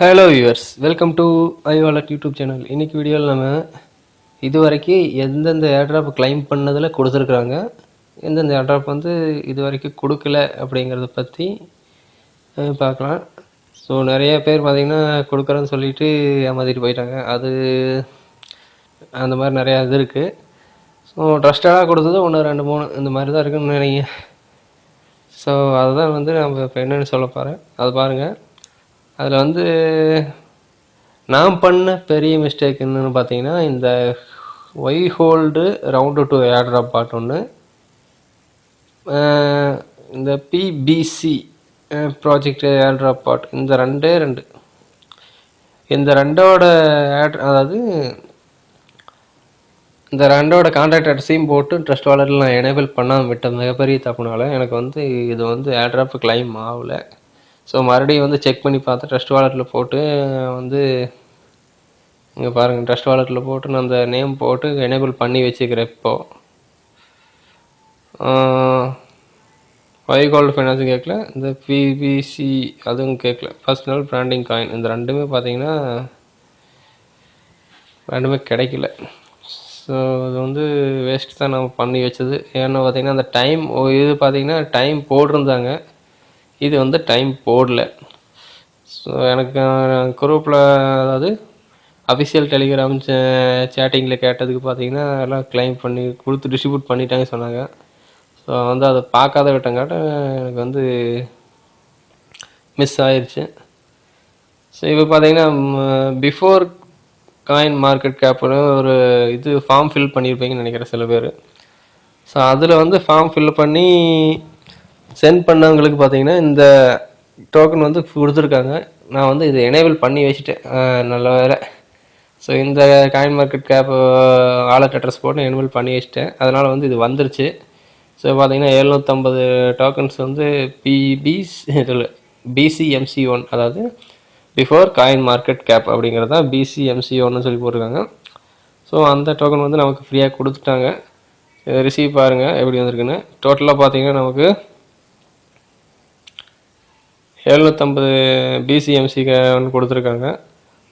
Hello viewers welcome to ஐவாலட் YouTube channel இன்னைக்கு வீடியோவில் நம்ம இது வரைக்கும் எந்தெந்த ஏர்ட்ராப் கிளைம் பண்ணதில் கொடுத்துருக்குறாங்க எந்தெந்த ஏர்ட்ராப் வந்து இது வரைக்கும் கொடுக்கல அப்படிங்கிறத பற்றி பார்க்கலாம். ஸோ நிறைய பேர் பார்த்திங்கன்னா கொடுக்குறேன்னு சொல்லிட்டு ஏமாற்றிட்டு போயிட்டாங்க. அது அந்த மாதிரி நிறையா இது இருக்குது ஸோ ட்ரஸ்டடாக கொடுத்தது ஒன்று ரெண்டு மூணு இந்த மாதிரி தான் இருக்குன்னு நினைக்கிறேன். ஸோ அதுதான் வந்து நம்ம இப்போ என்னென்னு சொல்ல போகிறேன் அது பாருங்கள் அதில் வந்து நான் பண்ண பெரிய மிஸ்டேக் என்னன்னு பார்த்தீங்கன்னா இந்த Y hold round two airdrop bot ஒன்று இந்த பிபிசி ப்ராஜெக்ட் ஏர்ட்ராப் பாட் இந்த ரெண்டே ரெண்டு. இந்த ரெண்டோட ஏட் அதாவது இந்த ரெண்டோட கான்ட்ராக்ட் அட்ரஸையும் போட்டு ட்ரஸ்ட் வாலெட்டில் நான் எனேபிள் பண்ணாமல் விட்ட மிகப்பெரிய தப்புனால எனக்கு வந்து இது வந்து ஏர்ட்ராப் கிளைம் ஆகலை. ஸோ மறுபடியும் வந்து செக் பண்ணி பார்த்து ட்ரஸ்ட் வாலெட்டில் போட்டு வந்து இங்கே பாருங்கள் ட்ரஸ்ட் வாலெட்டில் போட்டு நான் அந்த நேம் போட்டு எனேபிள் பண்ணி வச்சுக்கிறேன் இப்போது வைகோல்டு ஃபைனான்ஸும் கேட்கல இந்த பிபிசி அதுவும் கேட்கல பர்சனல் பிராண்டிங் காயின் இந்த ரெண்டுமே பார்த்தீங்கன்னா ரெண்டுமே கிடைக்கல. ஸோ அது வந்து வேஸ்ட் தான் நம்ம பண்ணி வச்சது. ஏன்னா பார்த்தீங்கன்னா அந்த டைம் இது பார்த்தீங்கன்னா டைம் போட்டிருந்தாங்க. இது வந்து டைம் போடல. ஸோ எனக்கு குரூப்பில் அதாவது அஃபிஷியல் டெலிகிராம் சேட்டிங்கில் கேட்டதுக்கு பார்த்தீங்கன்னா எல்லாம் கிளைம் பண்ணி கொடுத்து டிஸ்ட்ரிபியூட் பண்ணிட்டாங்க சொன்னாங்க. ஸோ வந்து அதை பார்க்காத விட்டங்காட்ட எனக்கு வந்து மிஸ் ஆயிடுச்சு ஸோ இப்போ பார்த்தீங்கன்னா பிஃபோர் காயின் மார்க்கெட் கேப்னு ஒரு இது ஃபார்ம் ஃபில் பண்ணியிருப்பீங்கன்னு நினைக்கிறேன் சில பேர். ஸோ அதில் வந்து ஃபார்ம் ஃபில் பண்ணி சென்ட் பண்ணவங்களுக்கு பார்த்தீங்கன்னா இந்த டோக்கன் வந்து கொடுத்துருக்காங்க. நான் வந்து இதை எனேபிள் பண்ணி வச்சுட்டேன். நல்ல வேலை ஸோ இந்த coin market cap wallet address போட்டு எனேபிள் பண்ணி வச்சுட்டேன். அதனால் வந்து இது வந்துருச்சு. ஸோ பார்த்தீங்கன்னா எழுநூற்றம்பது டோக்கன்ஸ் வந்து பிபிஸ் பிசிஎம்சி ஒன் அதாவது பிஃபோர் காயின் மார்க்கெட் கேப் அப்படிங்கிறது தான் பிசிஎம்சி ஒன்னு சொல்லி போட்டிருக்காங்க. ஸோ அந்த டோக்கன் வந்து நமக்கு ஃப்ரீயாக கொடுத்துட்டாங்க. ரிசீவ் பாருங்கள் எப்படி வந்திருக்குன்னு. டோட்டலாக பார்த்தீங்கன்னா நமக்கு எழுநூற்றம்பது பிசிஎம்சி ஒன்று கொடுத்துருக்காங்க.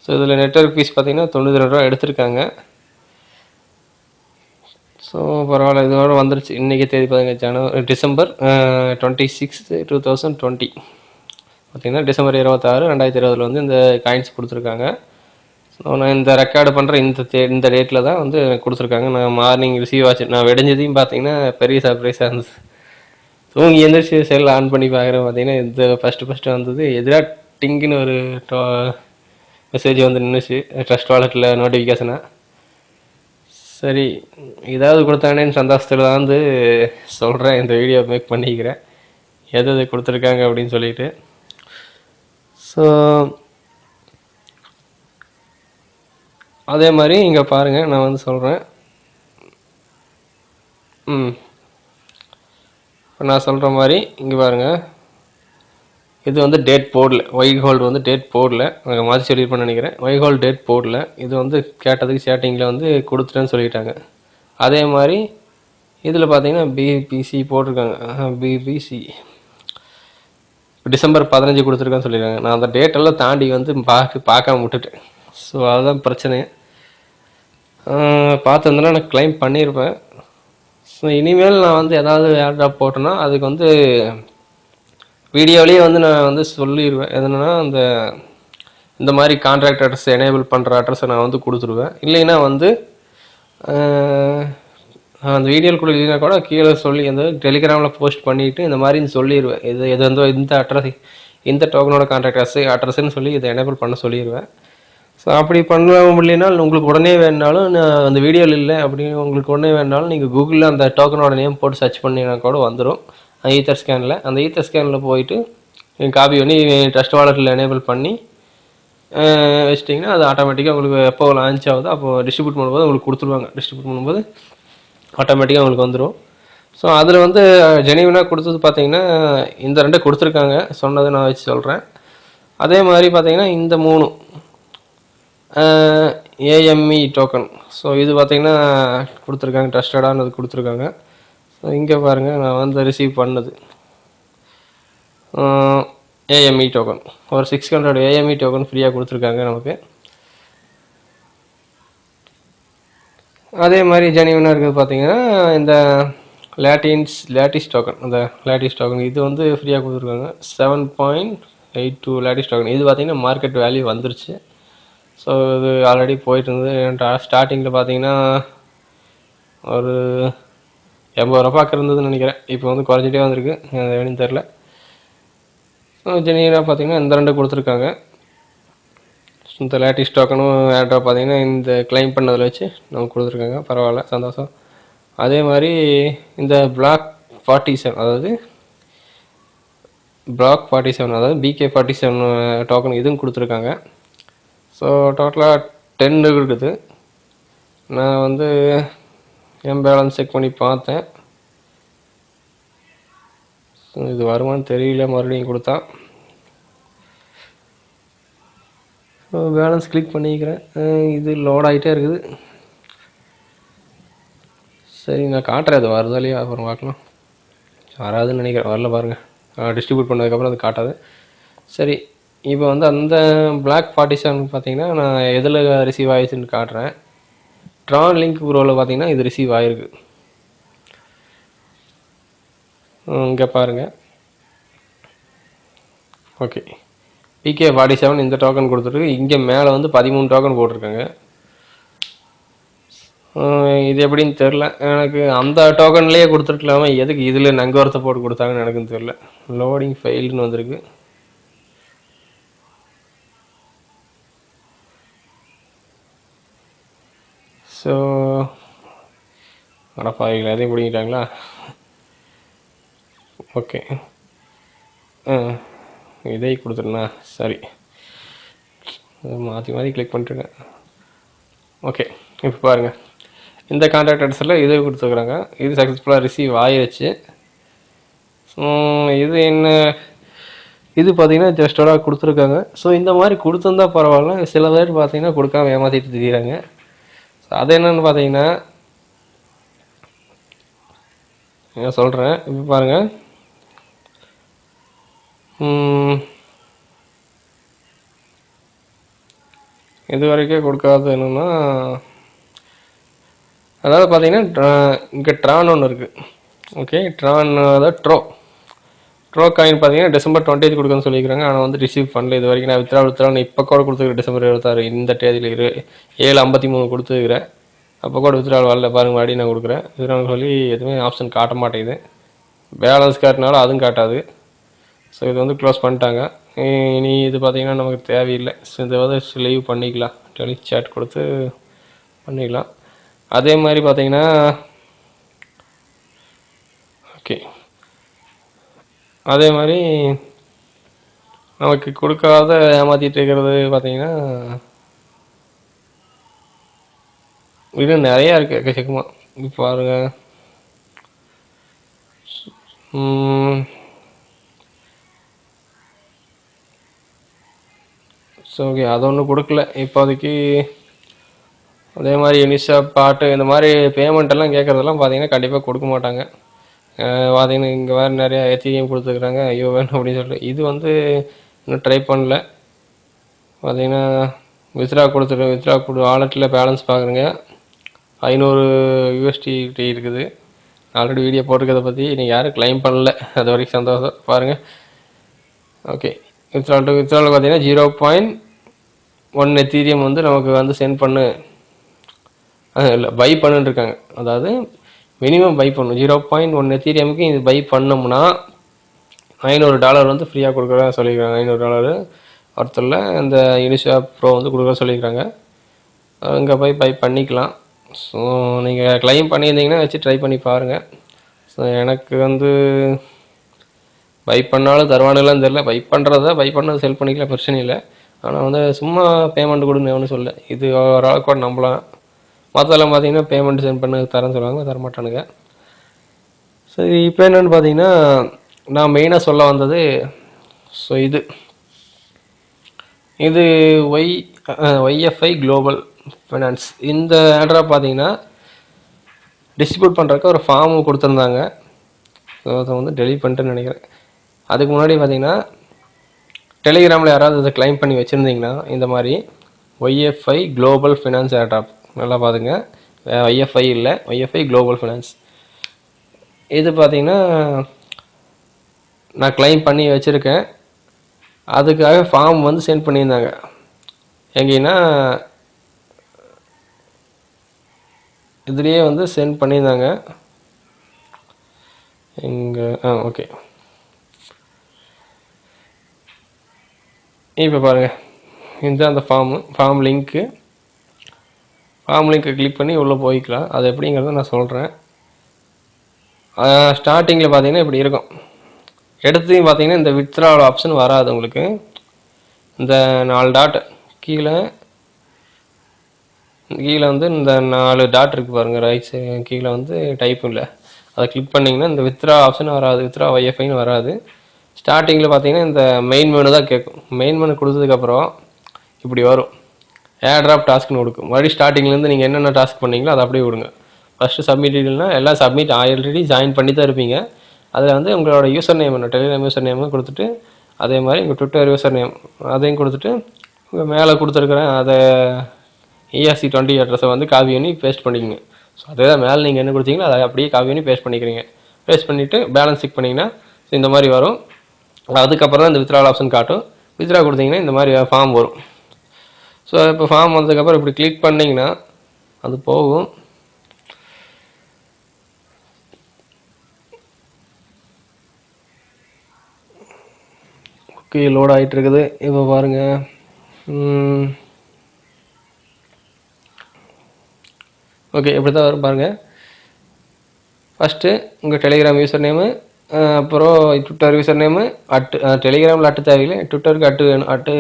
ஸோ இதில் நெட்ஒர்க் ஃபீஸ் பார்த்தீங்கன்னா தொண்ணூற்றி ரெண்டு ரூபா எடுத்திருக்காங்க. ஸோ பரவாயில்ல இதோட வந்துருச்சு. இன்றைக்கி தேதி பாருங்க ஜனவரி December twenty six two thousand twenty பார்த்தீங்கன்னா டிசம்பர் இருபத்தாறு ரெண்டாயிரத்தி இருபதில் வந்து இந்த காயின்ஸ் கொடுத்துருக்காங்க. ஸோ நான் இந்த ரெக்கார்டு பண்ணுற இந்த தே இந்த டேட்டில் தான் வந்து கொடுத்துருக்காங்க. நான் மார்னிங் ரிசீவ் ஆச்சு. நான் வெடிஞ்சதையும் பார்த்தீங்கன்னா பெரிய சர்ப்ரைஸாக இருந்துச்சு தூங்கி எந்திரிச்சு செல் ஆன் பண்ணி பார்க்குறேன் பார்த்தீங்கன்னா இந்த ஃபஸ்ட்டு ஃபஸ்ட்டு வந்தது எதிராக டிங்குன்னு ஒரு மெசேஜ் வந்து நின்றுச்சு ட்ரஸ்ட் வாலெட்டில் நோட்டிஃபிகேஷனாக சரி ஏதாவது கொடுத்தானேன்னு சந்தோஷத்தில் தான் வந்து சொல்கிறேன் இந்த வீடியோ மேக் பண்ணிக்கிறேன். எது எது கொடுத்துருக்காங்க அப்படின்னு சொல்லிட்டு. ஸோ அதே மாதிரி இங்கே பாருங்கள் நான் வந்து சொல்கிறேன் ம். இப்போ நான் சொல்கிற மாதிரி இங்கே பாருங்கள் இது வந்து டேட் போடல. ஒயிட் ஹோல்டு வந்து டேட் போடல. நாங்கள் மாற்றி சொல்லியிருப்பேன்னு நினைக்கிறேன். ஒயிட் ஹோல்டு டேட் போடல. இது வந்து கேட்டதுக்கு சேட்டிங்கில் வந்து கொடுத்துட்டேன்னு சொல்லிட்டாங்க. அதே மாதிரி இதில் பார்த்தீங்கன்னா பிபிசி போட்டிருக்காங்க. பிபிசி டிசம்பர் பதினஞ்சு கொடுத்துருக்கான்னு சொல்லியிருக்காங்க. நான் அந்த டேட்டெல்லாம் தாண்டி வந்து பார்க்க பார்க்காம விட்டுட்டேன். ஸோ அதுதான் பிரச்சனை பார்த்துருந்தேன்னா நான் க்ளைம் பண்ணியிருப்பேன். ஸோ இனிமேல் நான் வந்து ஏதாவது ஏர்டாப் போட்டேன்னா அதுக்கு வந்து வீடியோலேயே வந்து நான் வந்து சொல்லிடுவேன் எதுனா அந்த இந்த மாதிரி கான்ட்ராக்ட் அட்ரஸ் எனேபிள் பண்ணுற அட்ரஸை நான் வந்து கொடுத்துருவேன். இல்லைன்னா வந்து நான் அந்த வீடியோவில் கூட இல்லைனா கூட கீழே சொல்லி அந்த டெலிகிராமில் போஸ்ட் பண்ணிவிட்டு இந்த மாதிரின்னு சொல்லிடுவேன் இது எது வந்து இந்த அட்ரஸ் இந்த டோக்கனோட கான்ட்ராக்ட் அட்ரஸ் அட்ரஸ்ன்னு சொல்லி இதை எனேபிள் பண்ண சொல்லிடுவேன் ஸோ அப்படி பண்ண முடியலனா உங்களுக்கு உடனே வேணுனாலும் நான் அந்த வீடியோவில் இல்லை. அப்படின்னு உங்களுக்கு உடனே வேணுனாலும் நீங்கள் கூகுளில் அந்த டோக்கனோட நேம் போட்டு சர்ச் பண்ணினா கூட வந்துடும் ஈத்தர் ஸ்கேனில் அந்த ஈத்தர் ஸ்கேனில் போயிட்டு காப்பி பண்ணி ட்ரஸ்ட் வாலெட்டில் எனேபிள் பண்ணி வச்சிட்டிங்கன்னா அது ஆட்டோமேட்டிக்காக உங்களுக்கு எப்போ லான்ச் ஆகுதோ அப்போ டிஸ்ட்ரிபியூட் பண்ணும்போது உங்களுக்கு கொடுத்துருவாங்க. டிஸ்ட்ரிபியூட் பண்ணும்போது ஆட்டோமேட்டிக்காக உங்களுக்கு வந்துடும் ஸோ அதில் வந்து ஜெனிவனாக கொடுத்தது பார்த்தீங்கன்னா இந்த ரெண்டே கொடுத்துருக்காங்க. சொன்னதை நான் வச்சு சொல்கிறேன் அதே மாதிரி பார்த்தீங்கன்னா இந்த மூணு ஏஎம்இ டோக்கன் ஸோ இது பார்த்தீங்கன்னா கொடுத்துருக்காங்க ட்ரஸ்டடானது கொடுத்துருக்காங்க. ஸோ இங்கே பாருங்கள் நான் வந்து ரிசீவ் பண்ணது. ஏஎம்இ டோக்கன் ஒரு சிக்ஸ் ஹண்ட்ரட் ஏஎம்இ டோக்கன் ஃப்ரீயாக கொடுத்துருக்காங்க நமக்கு. அதே மாதிரி ஜெனிவனாக இருக்குது பார்த்தீங்கன்னா இந்த லேட்டின்ஸ் லேட்டிஸ் டோக்கன் அந்த லேட்டிஸ் டோக்கன் இது வந்து ஃப்ரீயாக கொடுத்துருக்காங்க. Seven point eight two lattice token இது பார்த்தீங்கன்னா மார்க்கெட் வேல்யூ வந்துருச்சு. ஸோ இது ஆல்ரெடி போயிட்டு இருந்தது ஸ்டார்டிங்கில் பார்த்தீங்கன்னா ஒரு எண்பது ரூபா பக்கம் இருந்ததுன்னு நினைக்கிறேன். இப்போ வந்து குறைஞ்சிட்டே வந்திருக்கு. அது எப்படின்னு தெரில ஜெனிவனாக பார்த்தீங்கன்னா இந்த ரெண்டு கொடுத்துருக்காங்க. இந்த லேட்டஸ்ட் டோக்கனும் ஏர்ட்ராப் பார்த்தீங்கன்னா இந்த கிளைம் பண்ணதில் வச்சு நமக்கு கொடுத்துருக்காங்க. பரவாயில்ல சந்தோஷம். அதே மாதிரி இந்த பிளாக் ஃபார்ட்டி செவன் அதாவது பிளாக் ஃபார்ட்டி செவன் அதாவது பிகே ஃபார்ட்டி செவன் டோக்கன் இதுவும் கொடுத்துருக்காங்க. ஸோ டோட்டலாக டென் இருக்குது. நான் வந்து என் பேலன்ஸ் செக் பண்ணி பார்த்தேன். இது வருமான்னு தெரியல மறுபடியும் கொடுத்தா. ஸோ பேலன்ஸ் கிளிக் பண்ணிக்கிறேன். இது லோட் ஆகிட்டே இருக்குது. சரி நான் காட்டுறேன் அது வருதா இல்லையா? அப்புறம் பார்க்கலாம். வராதுன்னு நினைக்கிறேன். வரல பாருங்கள் டிஸ்ட்ரிபியூட் பண்ணதுக்கப்புறம் அது காட்டாது. சரி இப்போ வந்து அந்த பிளாக் ஃபார்ட்டி செவன் பார்த்தீங்கன்னா நான் எதில் ரிசீவ் ஆயிடுச்சுன்னு காட்டுறேன். ட்ரான் லிங்க் ப்ரோவில் பார்த்தீங்கன்னா இது ரிசீவ் ஆகிருக்கு இங்கே பாருங்கள் ஓகே பிகே ஃபார்ட்டி செவன் இந்த டோக்கன் கொடுத்துருக்கு. இங்கே மேலே வந்து பதிமூணு டோக்கன் போட்டிருக்காங்க. இது எப்படின்னு தெரில எனக்கு அந்த டோக்கன்லேயே கொடுத்துருக்கலாமா? எதுக்கு இதில் நங்கவரத்தை போட்டு கொடுத்தாங்கன்னு எனக்கும் தெரில லோடிங் ஃபெயில்னு வந்திருக்கு. ஸோ அடப்பாவிங்களா அதையும் பிடிங்கிட்டாங்களா? ஓகே ஆ இதை கொடுத்துருண்ணா. சரி மாற்றி மாற்றி கிளிக் பண்ணிட்டுருங்க ஓகே இப்போ பாருங்கள் இந்த கான்டாக்ட் அட்ரஸில் இது கொடுத்துருக்குறாங்க. இது சக்ஸஸ்ஃபுல்லாக ரிசீவ் ஆயிடுச்சு இது என்ன? இது பார்த்தீங்கன்னா ஜஸ்டோட கொடுத்துருக்காங்க. ஸோ இந்த மாதிரி கொடுத்துருந்தா பரவாயில்ல. சில பேர் பார்த்தீங்கன்னா கொடுக்காம ஏமாற்றிட்டு திரியிறாங்க. அது என்னன்னு பார்த்தீங்கன்னா நான் சொல்கிறேன் இப்போ பாருங்கள் இதுவரைக்கும் இது வரைக்கும் என்னென்னா அதாவது பார்த்தீங்கன்னா இங்கே ட்ரான் ஒன்று இருக்குது ஓகே ட்ரான் அதாவது ட்ரோ ட்ரோ காயின் பார்த்தீங்கன்னா டிசம்பர் டுவெண்ட்டி கொடுக்குன்னு சொல்லியிருக்காங்க. ஆனால் வந்து ரிசீவ் பண்ணல. இது வரைக்கும் நான் வித்ரா வித்ரா இப்போ கூட கொடுத்துருக்கேன் டிசம்பர் இருபத்தாறு இந்த தேதியில் இரு ஏழு ஐம்பத்தி மூணு கொடுத்துருக்குறேன். அப்போ கூட வித்ரா வரல. பாருங்க மறுபடியும் நான் கொடுக்குறேன். வித்ரான்னு சொல்லி எதுவுமே ஆப்ஷன் காட்ட மாட்டேங்குது. பேலன்ஸ் காட்டினாலும் அதுவும் காட்டாது. ஸோ இது வந்து க்ளோஸ் பண்ணிட்டாங்க. இனி இது பார்த்தீங்கன்னா நமக்கு தேவையில்லை. ஸோ இதை வந்து லீவ் பண்ணிக்கலாம். டெலி சேட் கொடுத்து பண்ணிக்கலாம். அதே மாதிரி பார்த்தீங்கன்னா ஓகே அதே மாதிரி நமக்கு கொடுக்காத ஏமாத்திட்டு இருக்கிறது பார்த்தீங்கன்னா இன்னும் நிறையா இருக்குது எக்கச்சக்கமா இப்போ பாருங்க. ஸோ ஓகே அது ஒன்றும் கொடுக்கல. இப்போதைக்கு அதே மாதிரி இனிஷா பாட்டு இந்த மாதிரி பேமெண்ட் எல்லாம் கேட்குறதெல்லாம் பார்த்தீங்கன்னா கண்டிப்பாக கொடுக்க மாட்டாங்க. பார்த்தீங்கன்னா இங்கே வேறு நிறையா எத்திரியம் கொடுத்துருக்குறாங்க. ஐயோ வேணும் அப்படின்னு சொல்லிட்டு. இது வந்து இன்னும் ட்ரை பண்ணல. பார்த்தீங்கன்னா வித்ரா கொடுத்துரு வித்ரா கொடு வாலெட்டில் பேலன்ஸ் பார்க்குறேங்க ஐநூறு யூஎஸ்டி இருக்குது. ஆல்ரெடி வீடியோ போட்டிருக்கதை பற்றி நீங்கள் யாரும் க்ளைம் பண்ணல. அது வரைக்கும் சந்தோஷம். பாருங்கள் ஓகே வித்ரால் டு வித்ரால் பார்த்தீங்கன்னா ஜீரோ பாயிண்ட் ஒன் எத்தீரியம் வந்து நமக்கு வந்து சென்ட் பண்ணு. இல்லை பை பண்ணுன்னு இருக்காங்க. அதாவது மினிமம் பை பண்ணணும். ஜீரோ பாயிண்ட் ஒன் எத்தீரியமுக்கு இது பை பண்ணோம்னா ஐநூறு டாலர் வந்து ஃப்ரீயாக கொடுக்குறதா சொல்லியிருக்காங்க. ஐநூறு டாலரு ஒருத்தரில் இந்த இனிஷியா ப்ரோ வந்து கொடுக்குற சொல்லியிருக்காங்க. அங்கே போய் பை பண்ணிக்கலாம். ஸோ நீங்கள் க்ளைம் பண்ணியிருந்தீங்கன்னா வச்சு ட்ரை பண்ணி பாருங்கள் ஸோ எனக்கு வந்து பை பண்ணாலும் தருவானுலாம் தெரில பை பண்ணுறத பை பண்ணது செல் பண்ணிக்கலாம். பிரச்சனை இல்லை. ஆனால் வந்து சும்மா பேமெண்ட் கொடுன்னு ஒன்றும் சொல்ல இது ஒரு ஆள் கூட நம்பலாம். மற்றெல்லாம் பார்த்தீங்கன்னா பேமெண்ட் சென்ட் பண்ண தரேன்னு சொல்லுவாங்க தரமாட்டானுங்க. சரி இப்போ என்னென்னு பார்த்தீங்கன்னா நான் மெயினாக சொல்ல வந்தது ஸோ இது. இது ஒய் ஒய்எஃப்ஐ குளோபல் ஃபினான்ஸ் இந்த ஆட்ராக பார்த்தீங்கன்னா டிஸ்ட்ரிபியூட் பண்ணுறக்கு ஒரு ஃபார்ம் கொடுத்துருந்தாங்க. ஸோ அதை வந்து டெலிட் பண்ணிட்டுன்னு நினைக்கிறேன். அதுக்கு முன்னாடி பார்த்தீங்கன்னா டெலிகிராமில் யாராவது இதை க்ளைம் பண்ணி வச்சுருந்தீங்கன்னா இந்த மாதிரி ஒய்எஃப்ஐ குளோபல் ஃபினான்ஸ் ஏர்டாப் நல்லா பாருங்க. ஒய்எஃப்ஐ இல்லை. ஒய்எஃப்ஐ குளோபல் ஃபினான்ஸ் இது பார்த்தீங்கன்னா நான் க்ளைம் பண்ணி வச்சுருக்கேன். அதுக்காக ஃபார்ம் வந்து சென்ட் பண்ணியிருந்தாங்க. எங்கேன்னா இதுலேயே வந்து சென்ட் பண்ணியிருந்தாங்க. இங்கே ஆ ஓகே இப்போ பாருங்கள் இதுதான் அந்த ஃபார்மு ஃபார்ம் லிங்க்கு ஃபார்ம் லிங்க்கை கிளிக் பண்ணி உள்ளே போய்க்கலாம். அது எப்படிங்கிறத நான் சொல்கிறேன் ஸ்டார்டிங்கில் பார்த்தீங்கன்னா இப்படி இருக்கும். எடுத்தையும் பார்த்தீங்கன்னா இந்த வித்ரால் ஆப்ஷன் வராது உங்களுக்கு. இந்த நாலு டாட் கீழே கீழே வந்து இந்த நாலு டாட் இருக்குது பாருங்கள் ரைட் சைடு கீழே வந்து டைப் இல்லை. அதை கிளிக் பண்ணிங்கன்னா இந்த வித்ரா ஆப்ஷன் வராது வித்ரா ஒய்எஃப்ஐன்னு வராது. ஸ்டார்டிங்கில் பார்த்தீங்கன்னா இந்த மெயின் மெனு தான் கேட்கும். மெயின் மெனு கொடுத்ததுக்கப்புறம் இப்படி வரும். ஏர்ட்ராப் டாஸ்க்னு கொடுக்கும் மறுபடியும் ஸ்டார்டிங்லேருந்து நீங்கள் என்னென்ன டாஸ்க் பண்ணீங்களோ அதை அப்படியே விடுங்க. ஃபஸ்ட்டு சப்மிட் இல்லைன்னா எல்லாம் சப்மிட் ஆல்ரெடி ஜாயின் பண்ணி தான் இருப்பீங்க. அதில் வந்து உங்களோட யூசர் நேம் என்ன டெலிகிராம் யூசர் நேமும் கொடுத்துட்டு அதே மாதிரி உங்கள் ட்விட்டர் யூசர் நேம் அதையும் கொடுத்துட்டு உங்கள் மேலே கொடுத்துருக்குறேன் அதை இஎஸ்சி டுவெண்ட்டி அட்ரஸை வந்து காப்பி பண்ணி பேஸ்ட் பண்ணிக்கோங்க. ஸோ அதே தான் மேலே நீங்கள் என்ன கொடுத்தீங்களோ அதை அப்படியே காப்பி பண்ணி பேஸ்ட் பண்ணிக்கிறீங்க. பேஸ்ட் பண்ணிவிட்டு பேலன்ஸ் செக் பண்ணிங்கன்னா ஸோ இந்த மாதிரி வரும். அதுக்கப்புறம் தான் இந்த வித்ரா ஆப்ஷன் காட்டும். வித்ரா கொடுத்தீங்கன்னா இந்த மாதிரி ஃபார்ம் வரும். ஸோ இப்போ ஃபார்ம் வந்ததுக்கப்புறம் இப்படி கிளிக் பண்ணிங்கன்னா அது போகும். ஓகே லோட் ஆகிட்டு இருக்குது இப்போ பாருங்க. ஓகே இப்படி தான் வரும் பாருங்கள் ஃபஸ்ட்டு உங்கள் டெலிகிராம் யூசர் நேமு அப்புறம் ட்விட்டர் யூசர் நேமு அட்டு டெலிகிராமில் அட்டு தேவையில்லை. ட்விட்டருக்கு அட்டு வேணும். அட்டு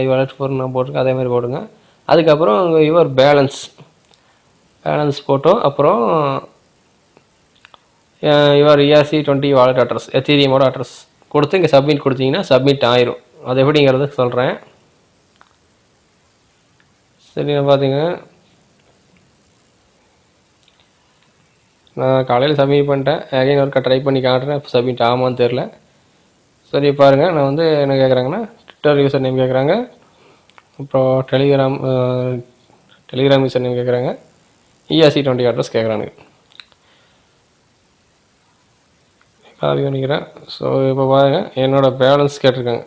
ஐ வளர்ச்சி போட்டு நான் போட்டிருக்கேன். அதே மாதிரி போடுங்க. அதுக்கப்புறம் யுவர் பேலன்ஸ் பேலன்ஸ் போட்டோம் அப்புறம் your ERC twenty wallet address எத்தீரியமோட address கொடுத்து இங்கே சப்மிட் கொடுத்தீங்கன்னா சப்மிட் ஆயிரும். அது எப்படிங்கிறது சொல்கிறேன் சரி பார்த்தீங்கன்னா நான் காலையில் சப்மிட் பண்ணிட்டேன். அகைன் ஒருக்கா ட்ரை பண்ணி காட்டுறேன். சப்மிட் ஆமான்னு தெரில சரி பாருங்கள் நான் வந்து என்ன கேட்குறாங்கன்னா ட்விட்டர் யூசர் நேம் கேட்குறாங்க அப்புறம் டெலிகிராம் டெலிகிராம் யூசர் நேம் கேட்குறாங்க இஎஸ்சி டுவெண்ட்டி அட்ரஸ் கேட்குறானுங்க காப்பி பண்ணிக்கிறேன். ஸோ இப்போ பாருங்கள் என்னோட பேலன்ஸ் கேட்டிருக்காங்க.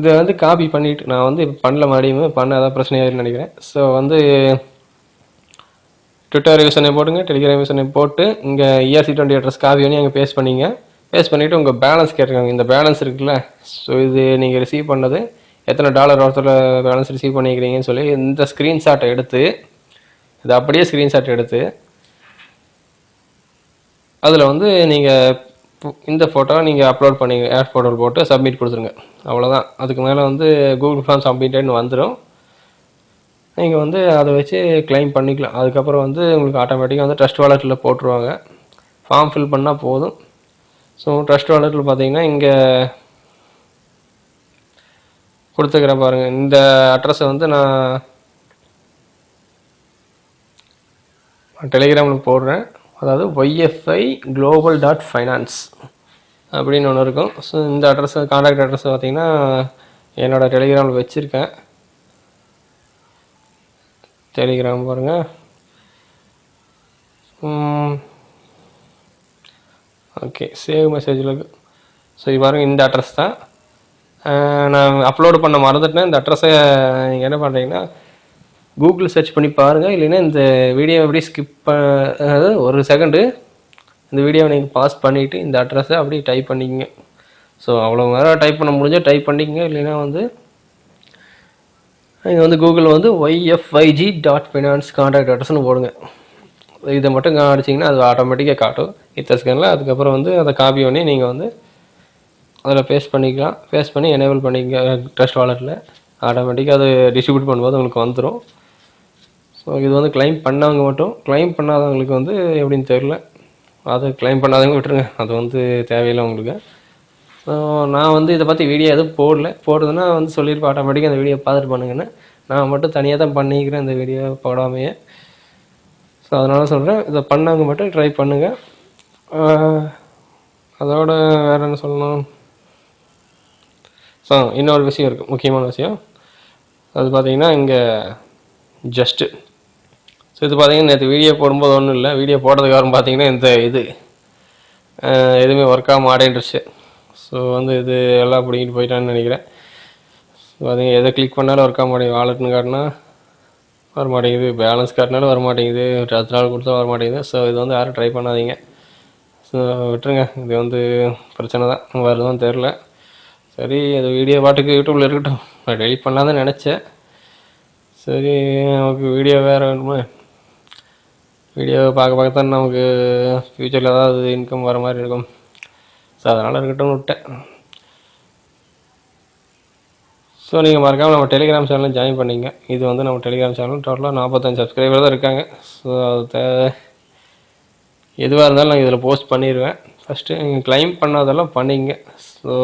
இதை வந்து காப்பி பண்ணிட்டு நான் வந்து இப்போ பண்ணல மறுபடியும் பண்ண அதான் பிரச்சனையாயிருன்னு நினைக்கிறேன். ஸோ வந்து ட்விட்டர் யூசர் நேம் போட்டுங்க டெலிகிராம் யூசர் நேம் போட்டு இங்கே இஆர்சி டுவெண்ட்டி அட்ரஸ் காப்பி பண்ணி அங்கே பேஸ்ட் பண்ணிங்க. பேஸ்ட் பண்ணிவிட்டு உங்கள் பேலன்ஸ் கேட்டிருக்காங்க. இந்த பேலன்ஸ் இருக்குல்ல ஸோ இது நீங்கள் ரிசீவ் பண்ணது எத்தனை டாலர் ஒருத்தர் பேலன்ஸ் ரிசீவ் பண்ணிக்கிறீங்கன்னு சொல்லி இந்த ஸ்க்ரீன்ஷாட்டை எடுத்து இது அப்படியே ஸ்க்ரீன்ஷாட் எடுத்து அதில் வந்து நீங்கள் இந்த ஃபோட்டோ நீங்கள் அப்லோட் பண்ணி ஆட் ஃபோட்டோ போட்டு சப்மிட் கொடுத்துருங்க. அவ்வளோதான் அதுக்கு மேலே வந்து கூகுள் ஃபார்ம் சப்மிட்டட்னு வந்துடும் நீங்கள் வந்து அதை வச்சு கிளைம் பண்ணிக்கலாம். அதுக்கப்புறம் வந்து உங்களுக்கு ஆட்டோமேட்டிக்காக வந்து ட்ரஸ்ட் வாலெட்டில் போட்டுருவாங்க. ஃபார்ம் ஃபில் பண்ணால் போதும். ஸோ ட்ரஸ்ட் வாலெட்டில் பார்த்தீங்கன்னா இங்கே கொடுத்துக்கிறேன் பாருங்கள் இந்த அட்ரஸை வந்து நான் டெலிகிராமில் போடுறேன். அதாவது ஒய்எஃப்ஐ குளோபல் டாட் ஃபைனான்ஸ் அப்படின்னு ஒன்று இருக்கும். ஸோ இந்த அட்ரஸ் காண்டாக்ட் அட்ரஸ் பார்த்தீங்கன்னா என்னோடய டெலிகிராமில் வச்சுருக்கேன். டெலிகிராம் பாருங்கள் ஓகே சேவ் மெசேஜில் ஸோ இது பாருங்கள் இந்த அட்ரஸ் தான். நான் அப்லோடு பண்ண மறந்துட்டேன். இந்த அட்ரஸை நீங்கள் என்ன பண்ணுறீங்கன்னா கூகுள் சர்ச் பண்ணி பாருங்கள் இல்லைன்னா இந்த வீடியோ அப்படியே ஸ்கிப் அதாவது ஒரு செகண்டு இந்த வீடியோவை நீங்கள் பாஸ் பண்ணிவிட்டு இந்த அட்ரஸை அப்படியே டைப் பண்ணிக்கங்க. ஸோ அவ்வளோ நேரம் டைப் பண்ண முடிஞ்சால் டைப் பண்ணிக்கங்க. இல்லைன்னா வந்து நீங்கள் வந்து கூகுளில் வந்து ஒய்எஃப்ஐஜி டாட் ஃபினான்ஸ் கான்டாக்ட் அட்ரஸ்னு போடுங்க. இதை மட்டும் அடிச்சிங்கன்னா அது ஆட்டோமேட்டிக்காக காட்டும். இத்த ஸ்கேனில் அதுக்கப்புறம் வந்து அதை காப்பி பண்ணி நீங்கள் வந்து அதில் பேஸ்ட் பண்ணிக்கலாம். பேஸ்ட் பண்ணி எனேபிள் பண்ணிக்க ட்ரஸ்ட் வாலெட்டில் ஆட்டோமேட்டிக்காக அது டிஸ்ட்ரிபியூட் பண்ணும்போது உங்களுக்கு வந்துடும் ஸோ இது வந்து கிளைம் பண்ணவங்க மட்டும் கிளைம் பண்ணாதவங்களுக்கு வந்து எப்படின்னு தெரில அதை கிளைம் பண்ணாதவங்க விட்டுருங்க. அது வந்து தேவையில்லை உங்களுக்கு. ஸோ நான் வந்து இதை பற்றி வீடியோ எதுவும் போடல. போடுறதுன்னா வந்து சொல்லியிருப்பேன் ஆட்டோமேட்டிக்காக அந்த வீடியோ பார்த்துட்டு பண்ணுங்கன்னு. நான் மட்டும் தனியாக தான் பண்ணிக்கிறேன் இந்த வீடியோ போடாமையே. ஸோ அதனால் சொல்கிறேன் இதை பண்ணவங்க மட்டும் ட்ரை பண்ணுங்கள் அதோட வேறு என்ன சொல்லணும்? ஸோ இன்னொரு விஷயம் இருக்குது முக்கியமான விஷயம். அது பார்த்தீங்கன்னா இங்கே ஜஸ்ட்டு ஸோ இது பார்த்தீங்கன்னா நேற்று வீடியோ போடும்போது ஒன்றும் இல்லை. வீடியோ போடுறதுக்கு அப்புறம் பார்த்தீங்கன்னா இந்த இது எதுவுமே ஒர்க் ஆக மாட்டேன்ருச்சு ஸோ வந்து இது எல்லாம் பிடிங்கிட்டு போயிட்டான்னு நினைக்கிறேன். ஸோ எதை கிளிக் பண்ணாலும் ஒர்க் ஆக மாட்டேங்குது. வாலெட்னு காட்டினா வர மாட்டேங்குது. பேலன்ஸ் காட்டினாலும் வர மாட்டேங்குது. பத்து நாள் கொடுத்தா வர மாட்டேங்குது. ஸோ இது வந்து யாரும் ட்ரை பண்ணாதீங்க. ஸோ விட்டுருங்க. இது வந்து பிரச்சனை தான். வருதுன்னு தெரில சரி அது வீடியோ பாட்டுக்கு யூடியூப்பில் இருக்கட்டும். நான் டெலிட் பண்ணலாம் தான் நினச்சேன். சரி நமக்கு வீடியோ வேறு வேணுமா? வீடியோவை பார்க்க பார்க்க தான் நமக்கு ஃப்யூச்சரில் ஏதாவது இன்கம் வர மாதிரி இருக்கும். ஸோ அதனால் இருக்கட்டும் விட்டேன். ஸோ நீங்கள் மறக்காமல் நம்ம டெலிகிராம் சேனலில் ஜாயின் பண்ணிங்க. இது வந்து நம்ம டெலிகிராம் சேனல் டோட்டலாக நாற்பத்தஞ்சு சப்ஸ்கிரைபர் தான் இருக்காங்க. ஸோ அது எதுவாக இருந்தாலும் நான் இதில் போஸ்ட் பண்ணிடுவேன் ஃபஸ்ட்டு நீங்கள் க்ளைம் பண்ணாதெல்லாம் பண்ணிங்க. ஸோ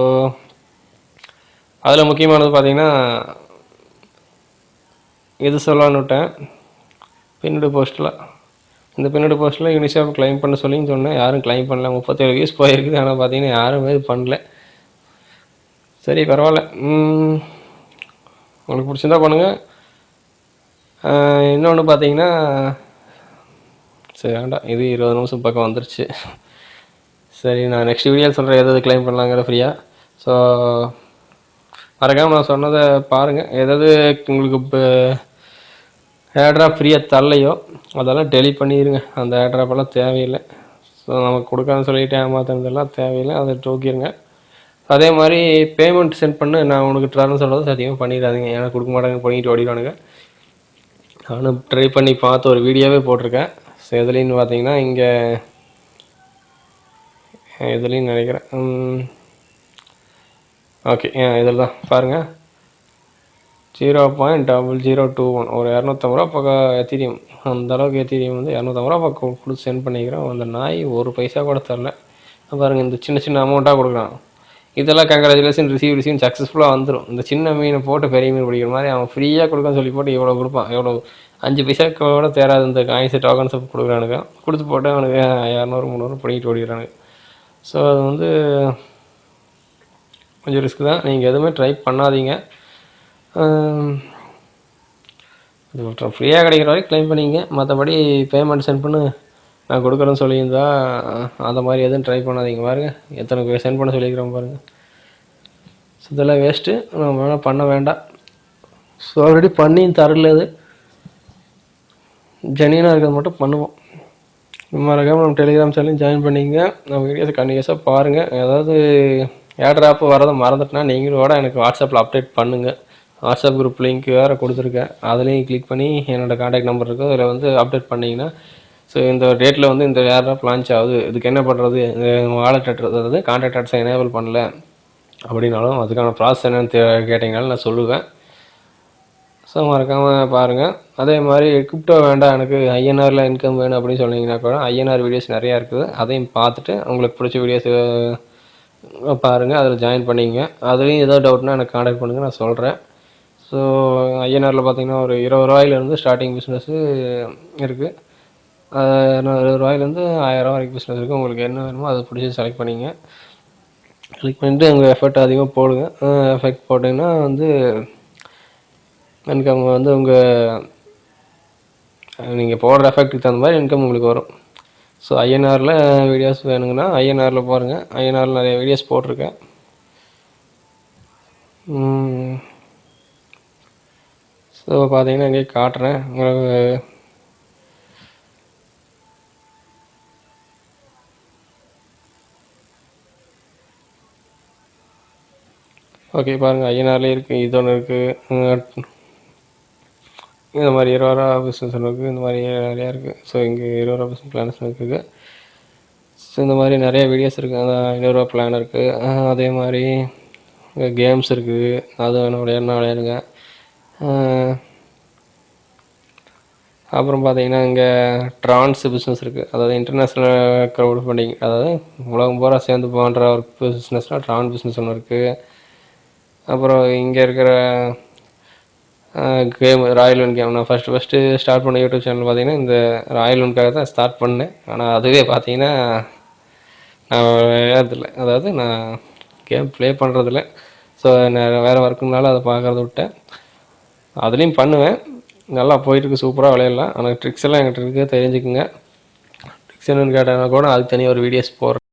அதில் முக்கியமானது பார்த்திங்கன்னா இது சொல்லலான்னு விட்டேன். பின்னடு போஸ்ட்டில் இந்த பின்னடு போஸ்ட்டில் யூனிசெஃப் கிளைம் பண்ண சொல்லின்னு சொன்னேன். யாரும் கிளைம் பண்ணல. முப்பத்தேழு வியூஸ் போயிருக்குது. ஆனால் பார்த்தீங்கன்னா யாருமே இது பண்ணல. சரி பரவாயில்ல. உங்களுக்கு பிடிச்சிருந்தா பண்ணுங்கள் இன்னொன்று பார்த்தீங்கன்னா சரி வேண்டாம். இது இருபது நிமிஷம் பக்கம் வந்துருச்சு. சரி நான் நெக்ஸ்ட் வீடியோ சொல்கிறேன் எதாவது கிளைம் பண்ணலாங்கிற ஃப்ரீயாக ஸோ மறக்காம நான் சொன்னதை பாருங்கள் எதாவது உங்களுக்கு இப்போ ஏர்ட்ராப் ஃப்ரீயாக தரலையோ அதெல்லாம் டெலிட் பண்ணிடுங்க அந்த ஏர்ட்ராப் எல்லாம் தேவையில்லை. ஸோ நமக்கு கொடுக்கான்னு சொல்லிட்டு ஏமாத்துனதெல்லாம் தேவையில்லை. அதை தூக்கிடுங்க அதே மாதிரி பேமெண்ட் சென்ட் பண்ணு. நான் உனக்கு ட்ரான்னு சொல்கிறது சத்தியமாக பண்ணிடாதீங்க. ஏன்னா கொடுக்க மாட்டாங்க பண்ணிட்டு ஓடிடுவானுங்க. நானும் ட்ரை பண்ணி பார்த்து ஒரு வீடியோவே போட்டிருக்கேன். ஸோ எதுலேன்னு பார்த்தீங்கன்னா இங்கே எதுலேயும் நினைக்கிறேன். ஓகே இதில் தான்? பாருங்கள் zero point double zero two one ஒரு இரநூத்தம்பது ரூபா பக்கம் எத்திரியம் அந்த அளவுக்கு எத்திரியம் வந்து இரநூத்தம்பது ரூபா பக்கம் கொடுத்து சென்ட் பண்ணிக்கிறோம் அந்த நாய் ஒரு பைசா கூட தரல. பாருங்கள் இந்த சின்ன சின்ன அமௌண்ட்டாக கொடுக்குறான். இதெல்லாம் கங்க்ராச்சுலேஷன் ரிசீவ் ரிசீவ் சக்ஸஸ்ஃபுல்லாக வந்துடும் இந்த சின்ன மீனை போட்டு பெரிய மீன் பிடிக்கிற மாதிரி அவன் ஃப்ரீயாக கொடுக்கான்னு சொல்லி போட்டு எவ்வளோ கொடுப்பான். எவ்வளோ அஞ்சு பைசா கூட தேராது. இந்த காயின்ஸு டோக்கன்ஸ் கொடுக்குறானுங்க. கொடுத்து போட்டு அவனுக்கு இரநூறு முந்நூறு பிடிக்கிட்டு ஓடிக்கிறானுங்க. ஸோ அது வந்து கொஞ்சம் ரிஸ்க் தான். நீங்கள் எதுவுமே ட்ரை பண்ணாதீங்க. அது ஃப்ரீயாக கிடைக்கிற வரைக்கும் க்ளைம் பண்ணிங்க மற்றபடி பேமெண்ட் சென்ட் பண்ணு. நான் கொடுக்குறேன்னு சொல்லியிருந்தா அந்த மாதிரி எதுவும் ட்ரை பண்ணாதீங்க. பாருங்கள் எத்தனை பேர் சென்ட் பண்ண சொல்லிக்கிறோம் பாருங்கள் ஸோ இதெல்லாம் வேஸ்ட்டு நம்ம வேணால் பண்ண வேண்டாம். ஸோ ஆல்ரெடி பண்ணியும் தரல அது. ஜெனியனாக இருக்கிறது மட்டும் பண்ணுவோம். மறக்காம நம்ம டெலிகிராம் சேனலையும் ஜாயின் பண்ணிங்க நம்ம வீடியோஸை கண்டினியூஸாக பாருங்கள் ஏதாவது ஏட்ராப் வரதை மறந்துட்டுனா நீங்களும் கூட எனக்கு வாட்ஸ்அப்பில் அப்டேட் பண்ணுங்கள் வாட்ஸ்அப் குரூப் லிங்க் வேறு கொடுத்துருக்கேன். அதுலேயும் கிளிக் பண்ணி என்னோடய காண்டாக்ட் நம்பர் இருக்குது அதில் வந்து அப்டேட் பண்ணிங்கன்னா ஸோ இந்த டேட்டில் வந்து இந்த ஏர்ட்ராப் லான்ச் ஆகுது. இதுக்கு என்ன பண்ணுறது வாலெட் அட்ரஸ் அதாவது காண்டாக்ட் அட்ரஸை எனேபிள் பண்ணல. அப்படின்னாலும் அதுக்கான ப்ராசஸ் என்னென்னு கேட்டிங்கனாலும் நான் சொல்லுவேன். ஸோ மறக்காமல் பாருங்கள் அதே மாதிரி கிரிப்டோ வேண்டாம். எனக்கு ஐஎன்ஆரில் இன்கம் வேணும் அப்படின்னு சொன்னீங்கன்னா கூட ஐஎன்ஆர் வீடியோஸ் நிறையா இருக்குது. அதையும் பார்த்துட்டு உங்களுக்கு பிடிச்ச வீடியோஸ் பாருங்கள் அதில் ஜாயின் பண்ணிங்க. அதுலேயும் ஏதோ டவுட்னா எனக்கு காண்டாக்ட் பண்ணுங்கள் நான் சொல்கிறேன் ஸோ ஐஎன்ஆரில் பார்த்தீங்கன்னா ஒரு இருபது ரூபாயிலேருந்து ஸ்டார்டிங் பிஸ்னஸ்ஸு இருக்குது இருபது ரூபாயிலேருந்து ஆயிரம் ரூபா வரைக்கும் பிஸ்னஸ் இருக்குது உங்களுக்கு என்ன வேணுமோ அதை பிடிச்சி செலக்ட் பண்ணிங்க. செலக்ட் பண்ணிட்டு உங்கள் எஃபர்ட் அதிகமாக போடுங்க. எஃபெக்ட் போட்டிங்கன்னா வந்து இன்கம் வந்து உங்கள் நீங்கள் போடுற எஃபெக்ட்டுக்கு தகுந்த மாதிரி இன்கம் உங்களுக்கு வரும். ஸோ ஐஎன்ஆரில் வீடியோஸ் வேணுங்கன்னா ஐஎன்ஆரில் பாருங்கள் ஐஎன்ஆரில் நிறைய வீடியோஸ் போட்டிருக்கேன். ஸோ பார்த்தீங்கன்னா இங்கே காட்டுறேன். உங்களுக்கு ஓகே பாருங்கள் ஐஎன்ஆர்லேயே இருக்குது இது ஒன்று இருக்குது இந்த மாதிரி இருபது ரூபா பிஸ்னஸ் இருக்குது இந்த மாதிரி நிறையா இருக்குது ஸோ இங்கே இருபது ரூபா பிஸ்னஸ் பிளான்ஸ் இருக்குது ஸோ இந்த மாதிரி நிறைய வீடியோஸ் இருக்குது அந்த ஐநூறுரூவா பிளான் இருக்குது அதே மாதிரி கேம்ஸ் இருக்குது அது வேணும் விளையாடுனா விளையாடுங்க. அப்புறம் பார்த்தீங்கன்னா இங்கே ட்ரான்ஸ் பிஸ்னஸ் இருக்குது அதாவது இன்டர்நேஷ்னல் க்ரௌட் ஃபண்டிங் அதாவது உலகம் பூரா சேர்ந்து பண்ணுற ஒரு பிஸ்னஸ்னால் ட்ரான் பிஸ்னஸ் ஒன்று இருக்குது அப்புறம் இங்கே இருக்கிற கேம் ராயல் ஒன் கேம். நான் ஃபஸ்ட்டு ஃபஸ்ட்டு ஸ்டார்ட் பண்ண யூடியூப் சேனல் பார்த்தீங்கன்னா இந்த ராயல் ஒன்காக தான் ஸ்டார்ட் பண்ணேன். ஆனால் அதுவே பார்த்தீங்கன்னா நான் விளையாடுறதில்ல. அதாவது நான் கேம் ப்ளே பண்ணுறதில்ல ஸோ நான் வேறு ஒர்க்குனால அதை பார்க்கறத விட்டேன். அதுலேயும் பண்ணுவேன். நல்லா போயிட்டுருக்கு சூப்பராக விளையாடலாம். ஆனால் ட்ரிக்ஸ் எல்லாம் என்கிட்ட இருக்குது தெரிஞ்சுக்குங்க. ட்ரிக்ஸ் என்னென்னு கேட்டாங்கன்னா கூட அதுக்கு தனியாக ஒரு வீடியோஸ் போடுறேன்.